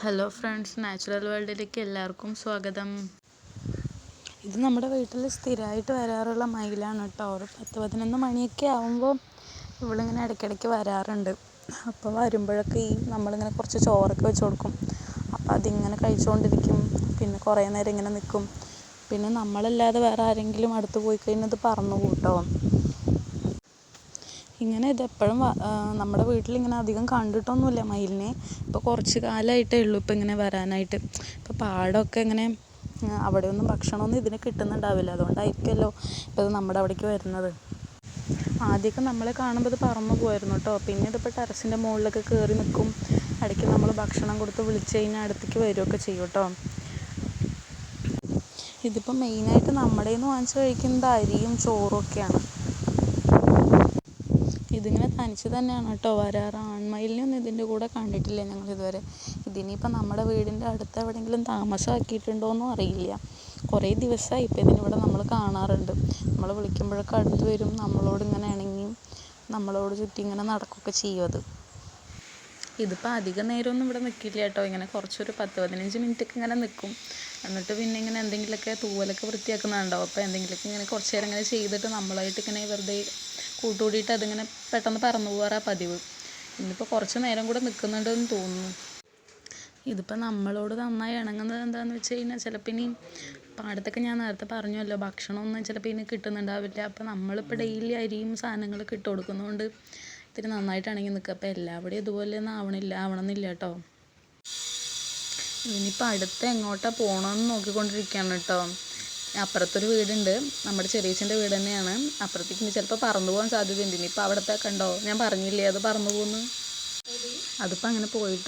Hello friends natural വേൾഡിലേക്ക് എല്ലാവർക്കും സ്വാഗതം. ഇത് നമ്മുടെ വീട്ടിൽ സ്ഥിരമായിട്ട് വരാറുള്ള മയിലാണ് കേട്ടോ. ഒരു പത്ത് പതിനൊന്ന് മണിയൊക്കെ ആകുമ്പോൾ ഇവളിങ്ങനെ ഇടയ്ക്കിടയ്ക്ക് വരാറുണ്ട്. അപ്പോൾ വരുമ്പോഴൊക്കെ ഈ നമ്മളിങ്ങനെ കുറച്ച് ചോറൊക്കെ വെച്ച് കൊടുക്കും. അപ്പോൾ അതിങ്ങനെ കഴിച്ചുകൊണ്ടിരിക്കും. പിന്നെ കുറേ നേരം ഇങ്ങനെ നിൽക്കും. പിന്നെ നമ്മളല്ലാതെ വേറെ ആരെങ്കിലും അടുത്ത് പോയി കഴിഞ്ഞാൽ ഇത് പറന്നു കൂട്ടോ. ഇങ്ങനെ ഇത് എപ്പോഴും നമ്മുടെ വീട്ടിൽ ഇങ്ങനെ അധികം കണ്ടിട്ടൊന്നുമില്ല മയിലിനെ. ഇപ്പോൾ കുറച്ച് കാലമായിട്ടേ ഉള്ളൂ ഇപ്പോൾ ഇങ്ങനെ വരാനായിട്ട്. ഇപ്പോൾ പാടമൊക്കെ ഇങ്ങനെ അവിടെയൊന്നും ഭക്ഷണമൊന്നും ഇതിന് കിട്ടുന്നുണ്ടാവില്ല. അതുകൊണ്ടായിരിക്കുമല്ലോ ഇപ്പോൾ ഇത് നമ്മുടെ അവിടേക്ക് വരുന്നത്. ആദ്യമൊക്കെ നമ്മളെ കാണുമ്പോൾ ഇത് പറന്നു പോയിരുന്നു കേട്ടോ. പിന്നെ ഇതിപ്പോൾ ടെറസിന്റെ മുകളിലൊക്കെ കയറി നിൽക്കും. ഇടയ്ക്ക് നമ്മൾ ഭക്ഷണം കൊടുത്ത് വിളിച്ച് കഴിഞ്ഞാൽ അടുത്തേക്ക് വരികയൊക്കെ ചെയ്യും കേട്ടോ. ഇതിപ്പോൾ മെയിനായിട്ട് നമ്മുടെ നിന്ന് വാങ്ങിച്ച് കഴിക്കുന്നത് അരിയും ചോറും ഒക്കെയാണ്. ഇതിങ്ങനെ തനിച്ച് തന്നെയാണ് കേട്ടോ വരാറ്. ആൺമയിലിനെയൊന്നും ഇതിന്റെ കൂടെ കണ്ടിട്ടില്ല ഞങ്ങൾ ഇതുവരെ? ഇതിനിപ്പോൾ നമ്മുടെ വീടിന്റെ അടുത്ത് എവിടെയെങ്കിലും താമസമാക്കിയിട്ടുണ്ടോയെന്നും അറിയില്ല. കുറേ ദിവസമായി ഇപ്പം ഇതിനിവിടെ നമ്മൾ കാണാറുണ്ട്. നമ്മൾ വിളിക്കുമ്പോഴൊക്കെ അടുത്ത് വരും. നമ്മളോട് ഇങ്ങനെ ഇണങ്ങി നമ്മളോട് ചുറ്റി ഇങ്ങനെ നടക്കുകയൊക്കെ ചെയ്യും അത്. ഇതിപ്പോൾ അധിക നേരമൊന്നും ഇവിടെ നിൽക്കില്ല കേട്ടോ. ഇങ്ങനെ കുറച്ചൊരു പത്ത് പതിനഞ്ച് മിനിറ്റൊക്കെ ഇങ്ങനെ നിൽക്കും എന്നിട്ട് പിന്നെ ഇങ്ങനെ എന്തെങ്കിലുമൊക്കെ തൂവലൊക്കെ വൃത്തിയാക്കുന്നുണ്ടാവും അപ്പോൾ എന്തെങ്കിലുമൊക്കെ ഇങ്ങനെ കുറച്ച് നേരം ഇങ്ങനെ ചെയ്തിട്ട് നമ്മളായിട്ട് ഇങ്ങനെ വെറുതെ കൂട്ടുകൂടിയിട്ട് അതിങ്ങനെ പെട്ടെന്ന് പറന്നു പോകാറാണ് പതിവ്. ഇന്നിപ്പോൾ കുറച്ച് നേരം കൂടെ നിൽക്കുന്നുണ്ടെന്ന് തോന്നുന്നു. ഇതിപ്പോൾ നമ്മളോട് നന്നായി ഇണങ്ങുന്നത് എന്താണെന്ന് വെച്ച് കഴിഞ്ഞാൽ ചിലപ്പോൾ ഇനി പാടത്തൊക്കെ ഞാൻ നേരത്തെ പറഞ്ഞല്ലോ ഭക്ഷണമൊന്നും ചിലപ്പോൾ ഇനി കിട്ടുന്നുണ്ടാവില്ല. അപ്പോൾ നമ്മളിപ്പോൾ ഡെയിലി അരിയും സാധനങ്ങളൊക്കെ ഇട്ട് കൊടുക്കുന്നതുകൊണ്ട് ഇത്തിരി നന്നായിട്ടാണെങ്കിൽ നിൽക്കുക അപ്പോൾ എല്ലാവിടെയും ഇതുപോലെ ഒന്നും ആവണില്ല ആവണമെന്നില്ല കേട്ടോ. ഇനിയിപ്പോൾ അടുത്ത് എങ്ങോട്ടാണ് പോകണമെന്ന് നോക്കിക്കൊണ്ടിരിക്കുകയാണ് കേട്ടോ. അപ്പുറത്തൊരു വീടുണ്ട്. നമ്മുടെ ചെറിയച്ഛന്റെ വീട് തന്നെയാണ്. അപ്പുറത്തേക്ക് ഇനി ചിലപ്പോൾ പറന്നു പോകാൻ സാധ്യതയുണ്ട്. ഇനിയിപ്പോൾ അവിടുത്തെ കണ്ടോ? ഞാൻ പറഞ്ഞില്ലേ അത് പറന്നു പോകുന്നു അതിപ്പോൾ അങ്ങനെ പോയിട്ട്